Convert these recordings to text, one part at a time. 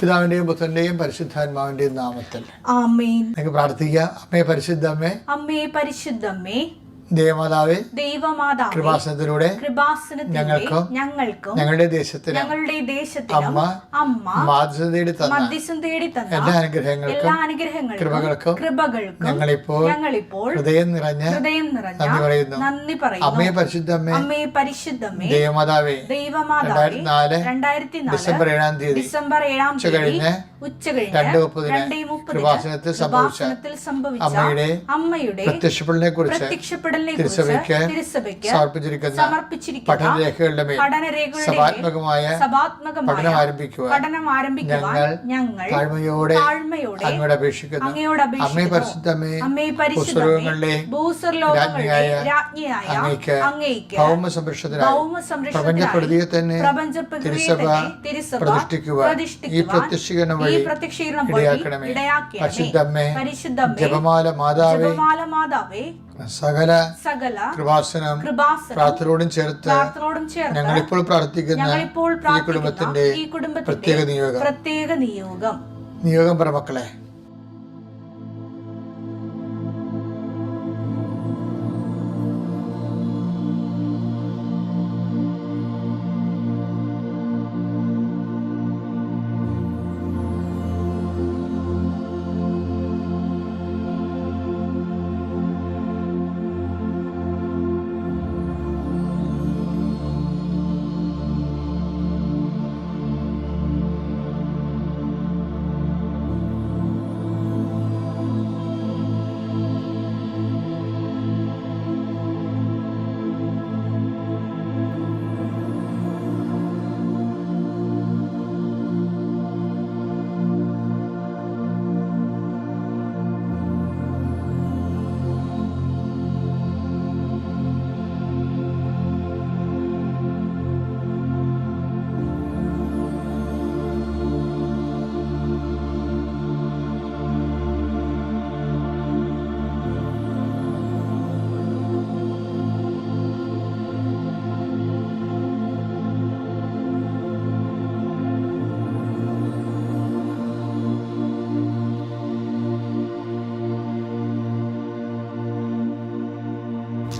പിതാവിന്റെയും പുത്രന്റെയും പരിശുദ്ധാത്മാവിന്റെയും നാമത്തിൽ. ആമേൻ. നിങ്ങൾക്ക് പ്രാർത്ഥിക്കാം. അമ്മേ പരിശുദ്ധ അമ്മേ. അമ്മേ പരിശുദ്ധമ്മേ ദേവമാതാവേ ദൈവമാതാ കൃപാസനത്തിലൂടെ ഞങ്ങൾക്ക് ഞങ്ങൾക്ക് ഞങ്ങളുടെ ദേശത്തിന് ഞങ്ങളുടെ ദേശത്തിൽ അമ്മ അമ്മ മാധ്യസം തേടി തന്ന മാധ്യസം തേടി തന്ന എല്ലാ അനുഗ്രഹങ്ങൾക്കും എല്ലാ അനുഗ്രഹങ്ങൾക്കും കൃപകൾക്കും കൃപകൾക്കും ഞങ്ങളിപ്പോൾ ഞങ്ങളിപ്പോൾ ഹൃദയം നിറഞ്ഞ ഹൃദയം നിറഞ്ഞ നന്ദി പറയുന്നു. നന്ദി പറയുന്നു. അമ്മേ അമ്മേ അമ്മേ പരിശുദ്ധമേ ദേവമാതാവേ ദൈവമാതാവേ രണ്ടായിരത്തി നാല് രണ്ടായിരത്തി നാല് ഡിസംബർ ഏഴാം തീയതി ഡിസംബർ ഏഴാം തീയതി കഴിഞ്ഞ് ഉച്ച കഴിഞ്ഞ് രണ്ട് മുപ്പതിന് രണ്ടേ മുപ്പതിന് കൃപാസനത്തിൽ സംഭവിച്ച അമ്മയുടെ അമ്മയുടെ പ്രത്യക്ഷപ്പെടലിനെ കുറിച്ച് പ്രത്യക്ഷപ്പെടലിനെ കുറിച്ച് തിരുസഭയ്ക്ക് സമർപ്പിച്ചിരിക്കുന്ന പഠനരേഖകളുടെ പഠനം ആരംഭിക്കുക പഠനം ആരംഭിക്കുവാൻ ഞങ്ങൾ താഴ്മയോടെ അപേക്ഷിക്കുന്നു. അങ്ങയോട് അമ്മേ അപേക്ഷിക്കുന്നു പരിശുദ്ധമേ അമ്മേ പരിശുദ്ധമേ ഭൂസ്വർലോകങ്ങളുടെ രാജ്ഞിയായ അങ്ങയ്ക്ക് അങ്ങയ്ക്ക് ഭൗമ സംരക്ഷണത്തിനായി പ്രപഞ്ചപ്രതിയെ തന്നെ തിരുസഭ പ്രതിഷ്ഠിക്കുക ഈ പ്രത്യക്ഷീകരണം വഴി ഇടയാക്കണമേ. പരിശുദ്ധമ്മേ ജപമാല മാതാവേ സകല സകല കൃപാസനം പ്രാർത്ഥനയോടും ചേർത്ത് ഞങ്ങൾ ഇപ്പോൾ ഞങ്ങളിപ്പോൾ പ്രാർത്ഥിക്കുന്ന ഞങ്ങളിപ്പോൾ ഈ കുടുംബത്തിന്റെ പ്രത്യേക നിയോഗം. പ്രത്യേക നിയോഗം. നിയോഗം പറ മക്കളെ.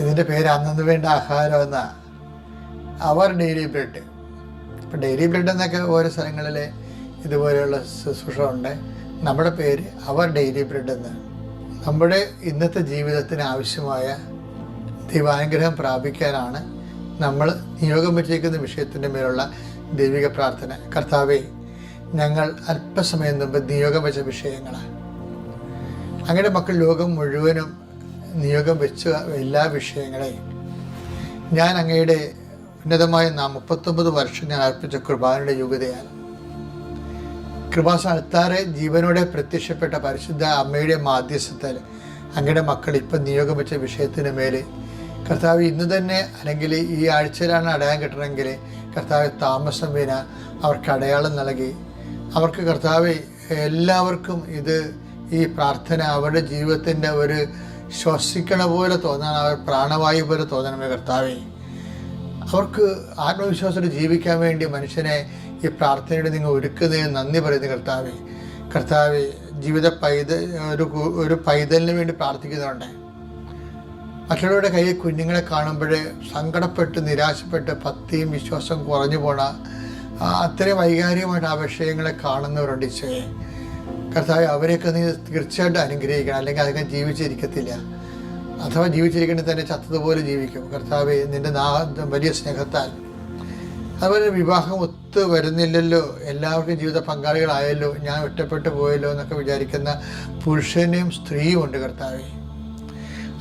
ഇതിന്റെ പേര് അന്നു വേണ്ട ആഹാരം എന്ന അവർ ഡെയിലി ബ്രെഡ് ഇപ്പം ഡെയിലി ബ്രെഡ് എന്നൊക്കെ ഓരോ സ്ഥലങ്ങളിൽ ഇതുപോലെയുള്ള ശുശ്രൂഷ ഉണ്ട്. നമ്മുടെ പേര് അവർ ഡെയിലി ബ്രെഡ് എന്ന്. നമ്മുടെ ഇന്നത്തെ ജീവിതത്തിന് ആവശ്യമായ ദൈവാനുഗ്രഹം പ്രാപിക്കാനാണ് നമ്മൾ നിയോഗം വെച്ചിരിക്കുന്ന വിഷയത്തിന്റെ മേലുള്ള ദൈവിക പ്രാർത്ഥന. കർത്താവെ ഞങ്ങൾ അല്പസമയം മുമ്പ് നിയോഗം വെച്ച വിഷയങ്ങളാണ്. അങ്ങയുടെ മക്കൾ ലോകം മുഴുവനും നിയോഗം വെച്ച എല്ലാ വിഷയങ്ങളെയും ഞാൻ അങ്ങയുടെ ഉന്നതമായ നാം മുപ്പത്തൊമ്പത് വർഷം ഞാൻ അർപ്പിച്ച കൃപാനയുടെ യോഗ്യതയാൽ കൃപാസ്ഥാനത്താറെ ജീവനോടെ പ്രത്യക്ഷപ്പെട്ട പരിശുദ്ധ അമ്മയുടെ മാധ്യസ്ഥത്തിൽ അങ്ങയുടെ മക്കൾ ഇപ്പം നിയോഗം വെച്ച വിഷയത്തിന് മേലെ കർത്താവ് ഇന്ന് തന്നെ അല്ലെങ്കിൽ ഈ ആഴ്ചയിലാണ് അടയാളം കിട്ടണമെങ്കിൽ കർത്താവ് താമസം വീണ അവർക്ക് അടയാളം നൽകി. അവർക്ക് കർത്താവ് എല്ലാവർക്കും ഇത് ഈ പ്രാർത്ഥന അവരുടെ ജീവിതത്തിന്റെ ഒരു ശ്വസിക്കണ പോലെ തോന്നാൻ അവർ പ്രാണവായു പോലെ തോന്നണമേ കർത്താവേ. അവർക്ക് ആത്മവിശ്വാസത്തിൽ ജീവിക്കാൻ വേണ്ടി മനുഷ്യനെ ഈ പ്രാർത്ഥനയുടെ നിങ്ങൾ ഒരുക്കുന്നതിന് നന്ദി പറയുന്നു കർത്താവെ. കർത്താവെ ജീവിത പൈത ഒരു ഒരു പൈതലിന് വേണ്ടി പ്രാർത്ഥിക്കുന്നുണ്ട് മറ്റുള്ളവരുടെ കയ്യിൽ കുഞ്ഞുങ്ങളെ കാണുമ്പോൾ സങ്കടപ്പെട്ട് നിരാശപ്പെട്ട് ഭക്തിയും വിശ്വാസം കുറഞ്ഞു പോണ അത്രയും വൈകാരികമായിട്ട് ആ വിഷയങ്ങളെ കാണുന്നവരുണ്ട് ഈശോയെ. കർത്താവ് അവരെയൊക്കെ നീ തീർച്ചയായിട്ടും അനുഗ്രഹിക്കണം. അല്ലെങ്കിൽ അതൊക്കെ ജീവിച്ചിരിക്കത്തില്ല. അഥവാ ജീവിച്ചിരിക്കണേ തന്നെ ചത്തതുപോലെ ജീവിക്കും. കർത്താവ് നിന്റെ നാ വലിയ സ്നേഹത്താൽ. അതുപോലെ വിവാഹം ഒത്തു വരുന്നില്ലല്ലോ. എല്ലാവർക്കും ജീവിത പങ്കാളികളായല്ലോ. ഞാൻ ഒറ്റപ്പെട്ടു പോയല്ലോ എന്നൊക്കെ വിചാരിക്കുന്ന പുരുഷനെയും സ്ത്രീയും ഉണ്ട് കർത്താവെ.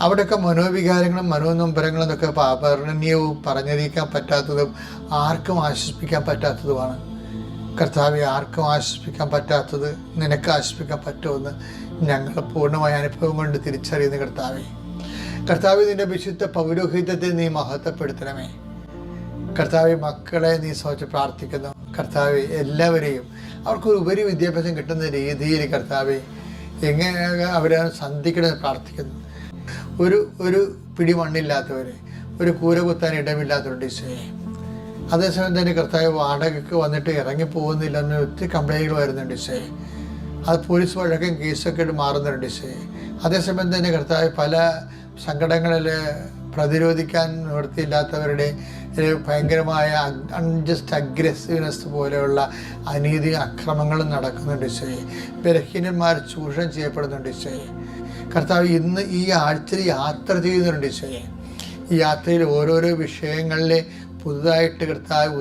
അവിടെയൊക്കെ മനോവികാരങ്ങളും മനോനൊമ്പരങ്ങളും എന്നൊക്കെ അപർണനീയവും പറഞ്ഞറിയിക്കാൻ പറ്റാത്തതും ആർക്കും ആശ്വസിപ്പിക്കാൻ പറ്റാത്തതുമാണ്. കർത്താവെ ആർക്കും ആശ്വസിപ്പിക്കാൻ പറ്റാത്തത് നിനക്ക് ആശ്വസിപ്പിക്കാൻ പറ്റുമെന്ന് ഞങ്ങൾ പൂർണമായ അനുഭവം കൊണ്ട് തിരിച്ചറിയുന്ന കർത്താവെ. കർത്താവ് നിന്റെ വിശുദ്ധ പൗരോഹിതത്തെ നീ മഹത്വപ്പെടുത്തണമേ. കർത്താവ് മക്കളെ നീ സോച്ച് പ്രാർത്ഥിക്കുന്നു. കർത്താവ് എല്ലാവരെയും അവർക്കൊരു ഉപരി വിദ്യാഭ്യാസം കിട്ടുന്ന രീതിയിൽ കർത്താവ് എങ്ങനെ അവരെ സന്ധിക്കണമെന്ന് പ്രാർത്ഥിക്കുന്നു. ഒരു ഒരു പിടി മണ്ണില്ലാത്തവരെ ഒരു കൂര കുത്താൻ ഇടമില്ലാത്തവരുടെ ഈശോയെ. അതേസമയം തന്നെ കർത്താവ് വാടകയ്ക്ക് വന്നിട്ട് ഇറങ്ങി പോകുന്നില്ല എന്ന് ഒത്തിരി കംപ്ലൈന്റുകൾ വരുന്നുണ്ട് ഇസേ അത് പോലീസ് വഴക്കം കേസൊക്കെ ആയിട്ട് മാറുന്നുണ്ട് ഇസേ അതേസമയം തന്നെ കർത്താവ് പല സങ്കടങ്ങളിൽ പ്രതിരോധിക്കാൻ നിവൃത്തിയില്ലാത്തവരുടെ ഭയങ്കരമായ അൺജസ്റ്റ് അഗ്രസീവ്നെസ് പോലെയുള്ള അനീതി അക്രമങ്ങളും നടക്കുന്നുണ്ട് ഇസേ ബലഹീനന്മാർ ചൂഷണം ചെയ്യപ്പെടുന്നുണ്ട് ഇസേ കർത്താവ് ഇന്ന് ഈ ആഴ്ചയിൽ യാത്ര ചെയ്യുന്നുണ്ട് ഇസേ ഈ യാത്രയിൽ ഓരോരോ വിഷയങ്ങളിലെ പുതുതായിട്ട്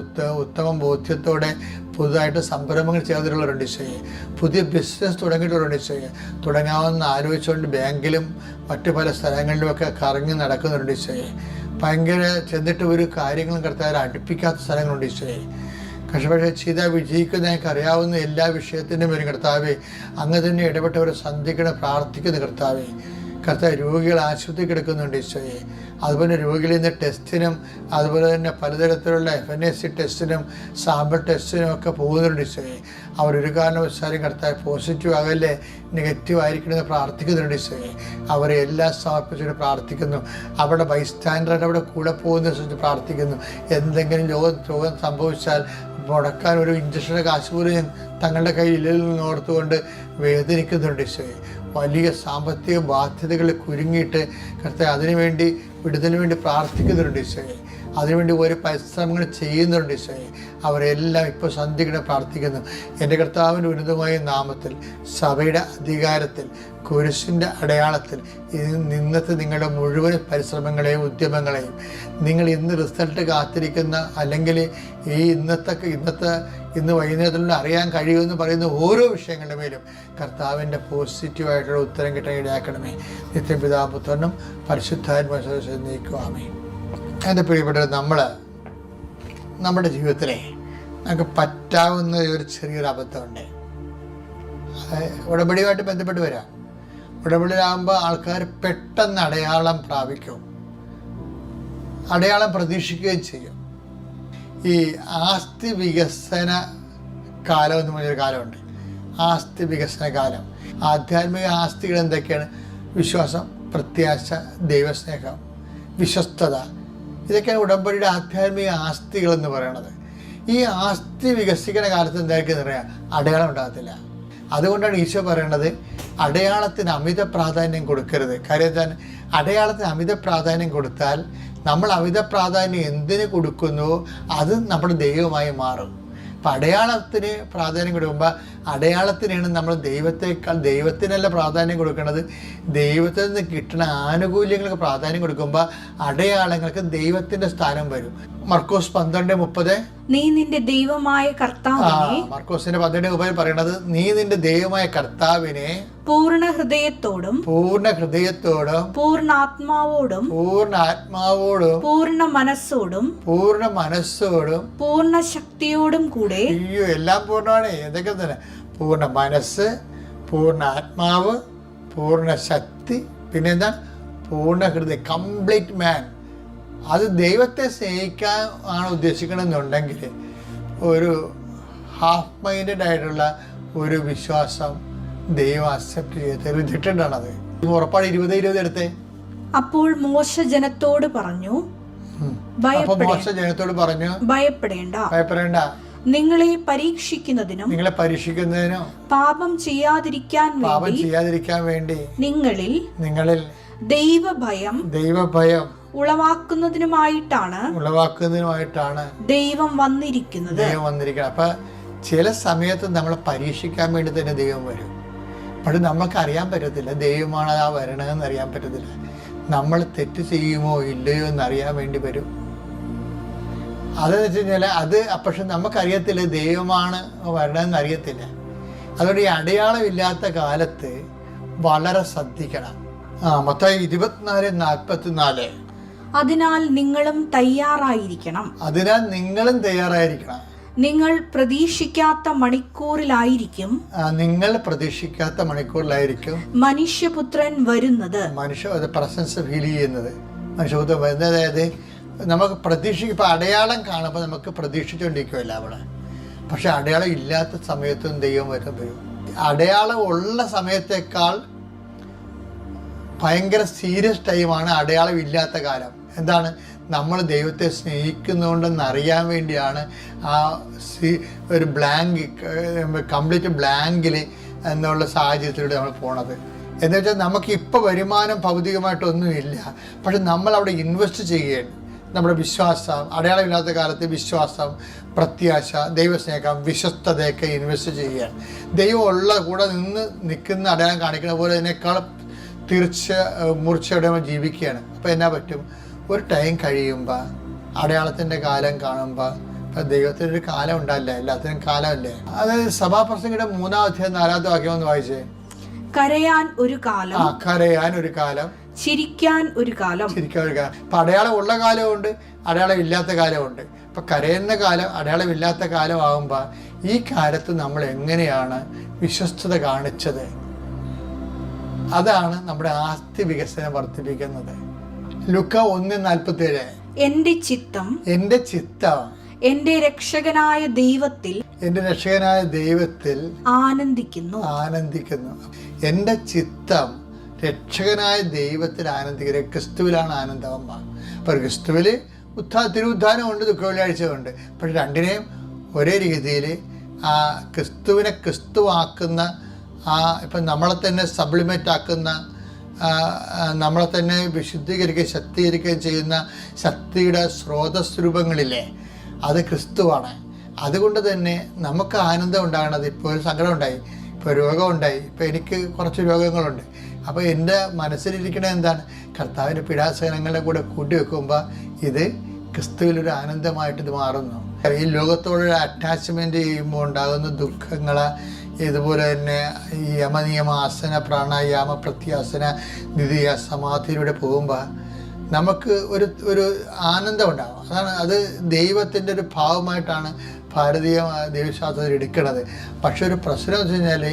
ഉത്ത ഉത്തമ ബോധ്യത്തോടെ പുതുതായിട്ട് സംരംഭങ്ങൾ ചെയ്തിട്ടുള്ളവരുണ്ട് ഈശോയെ പുതിയ ബിസിനസ് തുടങ്ങിയിട്ടുള്ളവരുണ്ട് ഈശോയെ തുടങ്ങാമെന്ന് ആലോചിച്ചുകൊണ്ട് ബാങ്കിലും മറ്റു പല സ്ഥലങ്ങളിലുമൊക്കെ കറങ്ങി നടക്കുന്നുണ്ട് ഈശോയെ ഭയങ്കര ചെന്നിട്ട് ഒരു കാര്യങ്ങളും കർത്താവ് അടുപ്പിക്കാത്ത സ്ഥലങ്ങളുണ്ട് ഈശോയെ. പക്ഷേ ചെയ്ത വിജയിക്കുന്ന ഞങ്ങൾക്ക് അറിയാവുന്ന എല്ലാ വിഷയത്തിന്റെ പേരും കർത്താവേ അങ്ങ് തന്നെ ഇടപെട്ടവരെ സന്ധിക്കണം പ്രാർത്ഥിക്കുന്ന കർത്താവെ. കർത്താവ് രോഗികൾ ആശുപത്രി കിടക്കുന്നുണ്ട് ഈശോയെ. അതുപോലെ രോഗികളിൽ നിന്ന് ടെസ്റ്റിനും അതുപോലെ തന്നെ പലതരത്തിലുള്ള എഫ് എൻ എസ് സി ടെസ്റ്റിനും സാമ്പിൾ ടെസ്റ്റിനും ഒക്കെ പോകുന്നുണ്ട് ഈശോയെ. അവർ ഒരു കാരണവശാലും കർത്താവ് പോസിറ്റീവ് ആകല്ലേ നെഗറ്റീവ് ആയിരിക്കണമെന്ന് പ്രാർത്ഥിക്കുന്നുണ്ട് ഈശോയെ. അവരെ എല്ലാം സമർപ്പിച്ചിട്ട് പ്രാർത്ഥിക്കുന്നു. അവിടെ ബൈസ്റ്റാൻഡറായിട്ട് അവിടെ കൂടെ പോകുന്ന പ്രാർത്ഥിക്കുന്നു. എന്തെങ്കിലും രോഗം രോഗം സംഭവിച്ചാൽ മുടക്കാൻ ഒരു ഇഞ്ചക്ഷന്റെ കാശ് പോലും ഞാൻ തങ്ങളുടെ കയ്യിൽ നിന്ന് ഓർത്തുകൊണ്ട് വേദനിക്കുന്നുണ്ട് ഈശോയെ. വലിയ സാമ്പത്തിക ബാധ്യതകൾ കുരുങ്ങിയിട്ട് കർത്താവ് അതിനുവേണ്ടി വിടുതലിന് വേണ്ടി പ്രാർത്ഥിക്കുന്നുണ്ട് ഈശോയെ. അതിനുവേണ്ടി ഒരു പരിശ്രമങ്ങൾ ചെയ്യുന്നുണ്ട് ഈശോയെ അവരെല്ലാം ഇപ്പോൾ സന്ധിക്കണം പ്രാർത്ഥിക്കുന്നു. എന്റെ കർത്താവിന്റെ ഉന്നതമായ നാമത്തിൽ സഭയുടെ അധികാരത്തിൽ കുരിശിന്റെ അടയാളത്തിൽ നിന്നത്തെ നിങ്ങളുടെ മുഴുവൻ പരിശ്രമങ്ങളെയും ഉദ്യമങ്ങളെയും നിങ്ങൾ ഇന്ന് റിസൾട്ട് കാത്തിരിക്കുന്ന അല്ലെങ്കിൽ ഈ ഇന്നത്തെ ഇന്നത്തെ ഇന്ന് വൈകുന്നേരത്തിലൂടെ അറിയാൻ കഴിയുമെന്ന് പറയുന്ന ഓരോ വിഷയങ്ങളുടെ മേലും കർത്താവിന്റെ പോസിറ്റീവായിട്ടുള്ള ഉത്തരം കിട്ടാൻ ഇടയാക്കണമേ നിത്യപിതാപുത്രനും പരിശുദ്ധാൻ പരിശുദ്ധാത്മ നീക്കുവാമേ എന്റെ പ്രിയപ്പെട്ട നമ്മൾ നമ്മുടെ ജീവിതത്തിലെ നമുക്ക് പറ്റാവുന്ന ഒരു ചെറിയൊരു അബദ്ധമുണ്ട്. ഉടമ്പടിയുമായിട്ട് ബന്ധപ്പെട്ട് വരാം. ഉടമ്പടിയിലാകുമ്പോൾ ആൾക്കാർ പെട്ടെന്ന് അടയാളം പ്രാപിക്കും. അടയാളം പ്രതീക്ഷിക്കുകയും ചെയ്യും. ഈ ആസ്തി വികസന കാലം എന്ന് പറഞ്ഞൊരു കാലമുണ്ട്. ആസ്തി വികസന കാലം. ആധ്യാത്മിക ആസ്തികൾ എന്തൊക്കെയാണ്? വിശ്വാസം പ്രത്യാശ ദൈവസ്നേഹം വിശ്വസ്തത ഇതൊക്കെയാണ് ഉടമ്പടിയുടെ ആധ്യാത്മിക ആസ്തികൾ എന്ന് പറയുന്നത് ഈ ആസ്തി വികസിക്കുന്ന കാലത്ത് എന്തായിരിക്കും പറയാം അടയാളം ഉണ്ടാകത്തില്ല. അതുകൊണ്ടാണ് ഈശോ പറയണത് അടയാളത്തിന് അമിത പ്രാധാന്യം കൊടുക്കരുത്. കാര്യം അടയാളത്തിന് അമിത പ്രാധാന്യം കൊടുത്താൽ നമ്മൾ അമിത പ്രാധാന്യം എന്തിന് കൊടുക്കുന്നുവോ അത് നമ്മുടെ ദൈവമായി മാറും. അപ്പം അടയാളത്തിന് പ്രാധാന്യം കൊടുക്കുമ്പോൾ അടയാളത്തിനാണ് നമ്മൾ ദൈവത്തെക്കാൾ ദൈവത്തിനല്ല പ്രാധാന്യം കൊടുക്കേണ്ടത് ദൈവത്തിൽ നിന്ന് കിട്ടുന്ന ആനുകൂല്യങ്ങൾക്ക് പ്രാധാന്യം കൊടുക്കുമ്പോൾ അടയാളങ്ങൾക്ക് ദൈവത്തിന്റെ സ്ഥാനം വരും. മർക്കോസ് പന്ത്രണ്ട് മുപ്പത്. നീ നിന്റെ ദൈവമായ കർത്താവിനെ മർക്കോസിന്റെ പന്ത്രണ്ട് മുപ്പത് പറയണത് നീ നിന്റെ ദൈവമായ കർത്താവിനെ പൂർണ ഹൃദയത്തോടും പൂർണ ഹൃദയത്തോടും പൂർണാത്മാവോടും പൂർണ ആത്മാവോടും പൂർണ മനസ്സോടും പൂർണ മനസ്സോടും പൂർണ ശക്തിയോടും കൂടെ അയ്യോ എല്ലാം പൂർണമാണ് ഏതൊക്കെ തന്നെ. പൂർണ മനസ്സ് പൂർണ ആത്മാവ് പൂർണ ശക്തി പിന്നെ എന്താ പൂർണ ഹൃദയം കംപ്ലീറ്റ് മാൻ. അത് ദൈവത്തെ സ്നേഹിക്കാൻ ആണ് ഉദ്ദേശിക്കണമെന്നുണ്ടെങ്കിൽ ഒരു ഹാഫ് മൈൻഡഡ് ആയിട്ടുള്ള ഒരു വിശ്വാസം ദൈവം അക്സെപ്റ്റ് ചെയ്ത് റിജക്റ്റഡ് ആണത് ഉറപ്പാണ് ഇരുപത് ഇരുപത് എടുത്തേ? അപ്പോൾ മോശ ജനത്തോട് പറഞ്ഞു മോശ ജനത്തോട് പറഞ്ഞു ഭയപ്പെടേണ്ട. ഭയപ്പെടേണ്ട. നിങ്ങളെ പരീക്ഷിക്കുന്നതിനും നിങ്ങളെ പരീക്ഷിക്കുന്നതിനും പാപം ചെയ്യാതിരിക്കാൻ പാപം ചെയ്യാതിരിക്കാൻ വേണ്ടി നിങ്ങളിൽ നിങ്ങളിൽ ദൈവഭയം ദൈവഭയം ഉളവാക്കുന്നതിനുമായിട്ടാണ് ഉളവാക്കുന്നതിനുമായിട്ടാണ് ദൈവം വന്നിരിക്കുന്നത്. ദൈവം വന്നിരിക്കുന്നത്. അപ്പൊ ചില സമയത്ത് നമ്മളെ പരീക്ഷിക്കാൻ വേണ്ടി തന്നെ ദൈവം വരും. പക്ഷെ നമുക്ക് അറിയാൻ പറ്റത്തില്ല ദൈവമാണ് ആ വരണതെന്ന് അറിയാൻ പറ്റത്തില്ല. നമ്മൾ തെറ്റ് ചെയ്യുമോ ഇല്ലയോ എന്ന് അറിയാൻ വേണ്ടി വരും. അതെന്ന് വെച്ച് കഴിഞ്ഞാൽ അത് പക്ഷെ നമുക്കറിയത്തില്ല ദൈവമാണ് വരണമെന്ന് അറിയത്തില്ല. അതുകൊണ്ട് ഈ അടയാളമില്ലാത്ത കാലത്ത് വളരെ ശ്രദ്ധിക്കണം. ആ മൊത്തം ഇരുപത്തിനാല് നാൽപ്പത്തിനാല്. അതിനാൽ നിങ്ങളും തയ്യാറായിരിക്കണം. അതിനാൽ നിങ്ങളും തയ്യാറായിരിക്കണം. നിങ്ങൾ പ്രതീക്ഷിക്കാത്ത മണിക്കൂറിലായിരിക്കും ആ, നിങ്ങൾ പ്രതീക്ഷിക്കാത്ത മണിക്കൂറിലായിരിക്കും മനുഷ്യപുത്രൻ വരുന്നത്. മനുഷ്യ പ്രസൻസ് ഫീൽ ചെയ്യുന്നത്. മനുഷ്യബുദ്ധം വരുന്നത് അതായത് നമുക്ക് പ്രതീക്ഷ ഇപ്പം അടയാളം കാണുമ്പോൾ നമുക്ക് പ്രതീക്ഷിച്ചുകൊണ്ടിരിക്കുമല്ല അവിടെ. പക്ഷെ അടയാളം ഇല്ലാത്ത സമയത്തും ദൈവം വരും വരും അടയാളം ഉള്ള സമയത്തേക്കാൾ ഭയങ്കര സീരിയസ് ടൈമാണ് അടയാളം ഇല്ലാത്ത കാലം. എന്താണ്? നമ്മൾ ദൈവത്തെ സ്നേഹിക്കുന്നുണ്ടെന്ന് അറിയാൻ വേണ്ടിയാണ് ആ സി ഒരു ബ്ലാങ്ക് കംപ്ലീറ്റ് ബ്ലാങ്കിൽ എന്നുള്ള സാഹചര്യത്തിലൂടെ നമ്മൾ പോണത്. എന്ന് വെച്ചാൽ നമുക്ക് ഇപ്പോൾ വരുമാനം ഭൗതികമായിട്ടൊന്നുമില്ല. പക്ഷെ നമ്മൾ അവിടെ ഇൻവെസ്റ്റ് ചെയ്യുകയാണ്. നമ്മുടെ വിശ്വാസം അടയാളമില്ലാത്ത കാലത്ത് വിശ്വാസം പ്രത്യാശ ദൈവസ്നേഹം വിശ്വസ്തതയൊക്കെ ഇൻവെസ്റ്റ് ചെയ്യുകയാണ്. ദൈവം ഉള്ള കൂടെ നിന്ന് നിൽക്കുന്ന അടയാളം കാണിക്കുന്ന പോലെ അതിനേക്കാൾ തീർച്ച മൂർച്ചയോടെ നമ്മൾ ജീവിക്കുകയാണ്. അപ്പോൾ എന്നാ പറ്റും? ഒരു ടൈം കഴിയുമ്പോൾ അടയാളത്തിന്റെ കാലം കാണുമ്പോൾ ഇപ്പം ദൈവത്തിനൊരു കാലം ഉണ്ടല്ലേ? എല്ലാത്തിനും കാലമല്ലേ? അതായത് സഭാപ്രസംഗിയുടെ മൂന്നാം അധ്യായം നാലാമത്തെ വാക്യം ഒന്ന് വായിച്ചേ. കരയാൻ ഒരു കാലം. ആ കരയാൻ ഒരു കാലം. ചിരിക്കാൻ ഒരു കാലം. ചിരിക്കാൻ ഒരു കാലം. ഇപ്പം അടയാളം ഉള്ള കാലമുണ്ട് അടയാളം ഇല്ലാത്ത കാലമുണ്ട്. ഇപ്പം കരയുന്ന കാലം അടയാളം ഇല്ലാത്ത കാലമാകുമ്പോൾ ഈ കാലത്ത് നമ്മൾ എങ്ങനെയാണ് വിശ്വസ്തത കാണിച്ചത്? അതാണ് നമ്മുടെ ആസ്തി വികസനം വർദ്ധിപ്പിക്കുന്നത്. ലുക്ക ഒന്ന് നാൽപ്പത്തി ഏഴ് എന്റെ ചിത്തം എന്റെ ചിത്തം. എന്റെ രക്ഷകനായ ദൈവത്തിൽ എന്റെ രക്ഷകനായ ദൈവത്തിൽ ആനന്ദിക്കുന്നു. ആനന്ദിക്കുന്നു. എന്റെ ചിത്തം രക്ഷകനായ ദൈവത്തിൽ ആനന്ദിക്കുന്നത് ക്രിസ്തുവിലാണ് ആനന്ദമ്മ അപ്പോൾ ക്രിസ്തുവിൽ ഉത്ഥാ തിരുവുദ്ധാനമുണ്ട് ദുഃഖവെള്ളിയാഴ്ചയുണ്ട്. പക്ഷെ രണ്ടിനെയും ഒരേ രീതിയിൽ ആ ക്രിസ്തുവിനെ ക്രിസ്തുവാക്കുന്ന ആ ഇപ്പം നമ്മളെ തന്നെ സബ്ലിമേറ്റ് ആക്കുന്ന നമ്മളെ തന്നെ വിശുദ്ധീകരിക്കുകയും ശക്തീകരിക്കുകയും ചെയ്യുന്ന ശക്തിയുടെ സ്രോതസ് രൂപങ്ങളില്ലേ അത് ക്രിസ്തുവാണ്. അതുകൊണ്ട് തന്നെ നമുക്ക് ആനന്ദം ഉണ്ടാകണത് ഇപ്പോൾ ഒരു സങ്കടം ഉണ്ടായി ഇപ്പോൾ രോഗമുണ്ടായി ഇപ്പോൾ എനിക്ക് കുറച്ച് രോഗങ്ങളുണ്ട്. അപ്പോൾ എന്റെ മനസ്സിലിരിക്കണത് എന്താണ്? കർത്താവിന്റെ പീഡാസഹനങ്ങളെ കൂടെ കൂട്ടി വെക്കുമ്പോൾ ഇത് ക്രിസ്തുവിലൊരു ആനന്ദമായിട്ട് ഇത് മാറുന്നു. ഈ ലോകത്തോടൊരു അറ്റാച്ച്മെന്റ് ചെയ്യുമ്പോൾ ഉണ്ടാകുന്ന ദുഃഖങ്ങൾ ഇതുപോലെ തന്നെ യമനിയമ ആസന പ്രാണായാമ പ്രത്യാസന ദ്വിതീയ സമാധിയിലൂടെ പോകുമ്പോൾ നമുക്ക് ഒരു ഒരു ആനന്ദം ഉണ്ടാവും അതാണ് അത് ദൈവത്തിന്റെ ഒരു ഭാവമായിട്ടാണ് ഭാരതീയ ദൈവശാസ്ത്രത്തിൽ എടുക്കുന്നത്. പക്ഷെ ഒരു പ്രശ്നം വെച്ച് കഴിഞ്ഞാൽ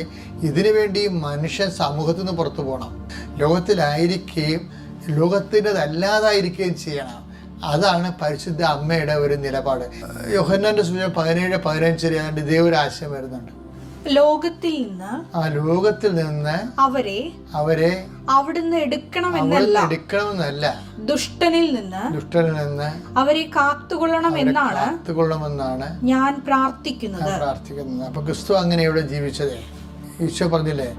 ഇതിനു വേണ്ടി മനുഷ്യൻ സമൂഹത്തിൽ നിന്ന് പുറത്തു പോകണം ലോകത്തിലായിരിക്കുകയും ലോകത്തിന്റെതല്ലാതായിരിക്കുകയും ചെയ്യണം. അതാണ് പരിശുദ്ധ അമ്മയുടെ ഒരു നിലപാട്. യോഹന്നാന്റെ സൂചന പതിനേഴ് പതിനഞ്ചിൽ ഏതാണ്ട് ഇതേ ഒരു ആശയം വരുന്നുണ്ട്. ലോകത്തിൽ നിന്ന് ആ ലോകത്തിൽ നിന്ന് അവരെ അവരെ അവിടുന്ന് എടുക്കണമെന്നല്ല. എടുക്കണമെന്നല്ല. ദുഷ്ടനിൽ നിന്ന് ദുഷ്ടനിൽ നിന്ന് അവരെ കാത്തുകൊള്ളണം എന്നാണ് കാത്തുകൊള്ളണമെന്നാണ് ഞാൻ പ്രാർത്ഥിക്കുന്നത്. പ്രാർത്ഥിക്കുന്നത്. അപ്പൊ ക്രിസ്തു അങ്ങനെ ഇവിടെ ജീവിച്ചത്. ഈശോ പറഞ്ഞില്ലേ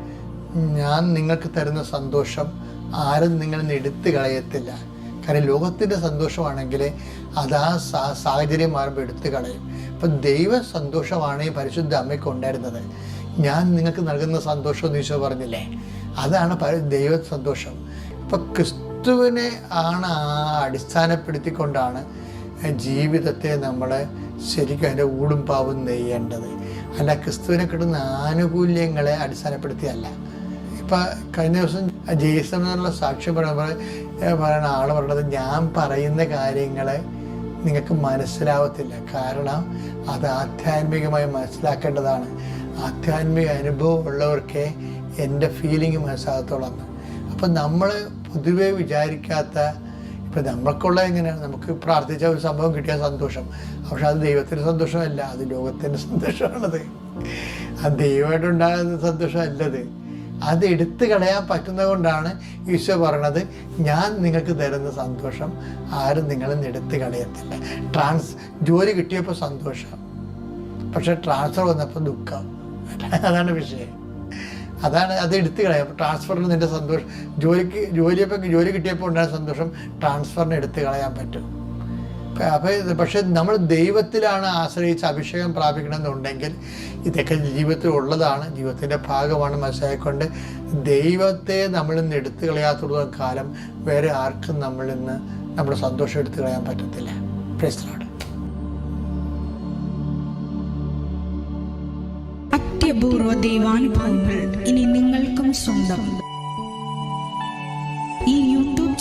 ഞാൻ നിങ്ങൾക്ക് തരുന്ന സന്തോഷം ആരും നിങ്ങളിൽ നിന്ന് എടുത്തു കളയത്തില്ല കാരണം ലോകത്തിന്റെ സന്തോഷമാണെങ്കിൽ അത് ആ സാഹചര്യം മാറുമ്പോൾ എടുത്തു കളയും. അപ്പം ദൈവ സന്തോഷമാണ് ഈ പരിശുദ്ധ അമ്മയ്ക്ക് ഉണ്ടായിരുന്നത്. ഞാൻ നിങ്ങൾക്ക് നൽകുന്ന സന്തോഷം എന്ന് ഈശോ പറഞ്ഞില്ലേ? അതാണ് ദൈവ സന്തോഷം. അപ്പം ക്രിസ്തുവിനെ ആണ് ആ അടിസ്ഥാനപ്പെടുത്തിക്കൊണ്ടാണ് ജീവിതത്തെ നമ്മൾ ശരിക്കും അതിന്റെ ഊടും പാവും നെയ്യേണ്ടത്. അല്ല ക്രിസ്തുവിനെ കിട്ടുന്ന ആനുകൂല്യങ്ങളെ അടിസ്ഥാനപ്പെടുത്തിയല്ല. ഇപ്പം കഴിഞ്ഞ ദിവസം ജെയ്സൺ എന്നുള്ള സാക്ഷ്യം പറയുമ്പോൾ പറയുന്ന ആൾ പറയുന്നത് ഞാൻ പറയുന്ന കാര്യങ്ങൾ നിങ്ങൾക്ക് മനസ്സിലാവത്തില്ല. കാരണം അത് ആധ്യാത്മികമായി മനസ്സിലാക്കേണ്ടതാണ്. ആധ്യാത്മിക അനുഭവം ഉള്ളവർക്കേ എന്റെ ഫീലിംഗ് മനസ്സിലാകത്തുള്ളൂ അപ്പം നമ്മൾ പൊതുവെ വിചാരിക്കാത്ത ഇപ്പം നമ്മൾക്കുള്ള എങ്ങനെയാണ്? നമുക്ക് പ്രാർത്ഥിച്ച ഒരു സംഭവം കിട്ടിയ സന്തോഷം. പക്ഷെ അത് ദൈവത്തിന്റെ സന്തോഷമല്ല. അത് ലോകത്തിന്റെ സന്തോഷമാണത്. അത് ദൈവമായിട്ടുണ്ടാകുന്ന സന്തോഷമല്ലത്. അത് എടുത്തു കളയാൻ പറ്റുന്നതുകൊണ്ടാണ് ഈശോ പറയണത് ഞാൻ നിങ്ങൾക്ക് തരുന്ന സന്തോഷം ആരും നിങ്ങളിൽ നിന്ന് എടുത്തു കളയത്തില്ല. ട്രാൻസ് ജോലി കിട്ടിയപ്പോൾ സന്തോഷം. പക്ഷെ ട്രാൻസ്ഫർ വന്നപ്പോൾ ദുഃഖം. അതാണ് വിഷയം. അതാണ് അത് എടുത്തു കളയാം ട്രാൻസ്ഫറിൽ നിന്റെ സന്തോഷം ജോലിക്ക് ജോലിയപ്പോൾ ജോലി കിട്ടിയപ്പോൾ ഉണ്ടായ സന്തോഷം ട്രാൻസ്ഫറിന് എടുത്തു കളയാൻ പറ്റും. അപ്പോൾ പക്ഷെ നമ്മൾ ദൈവത്തിലാണ് ആശ്രയിച്ച് അഭിഷേകം പ്രാപിക്കണമെന്നുണ്ടെങ്കിൽ ഇതൊക്കെ ജീവിതത്തിൽ ഉള്ളതാണ് ജീവിതത്തിന്റെ ഭാഗമാണ് മനസ്സിലായിക്കൊണ്ട് ദൈവത്തെ നമ്മൾ നിന്ന് എടുത്തു കളയാത്തുള്ള കാലം വേറെ ആർക്കും നമ്മളിൽ നിന്ന് നമ്മുടെ സന്തോഷം എടുത്തു കളയാൻ പറ്റത്തില്ല. പ്രശ്നമാണ് അത്യപൂർവ ദൈവാനുഭവങ്ങൾ ഇനി നിങ്ങൾക്കും സ്വന്തം.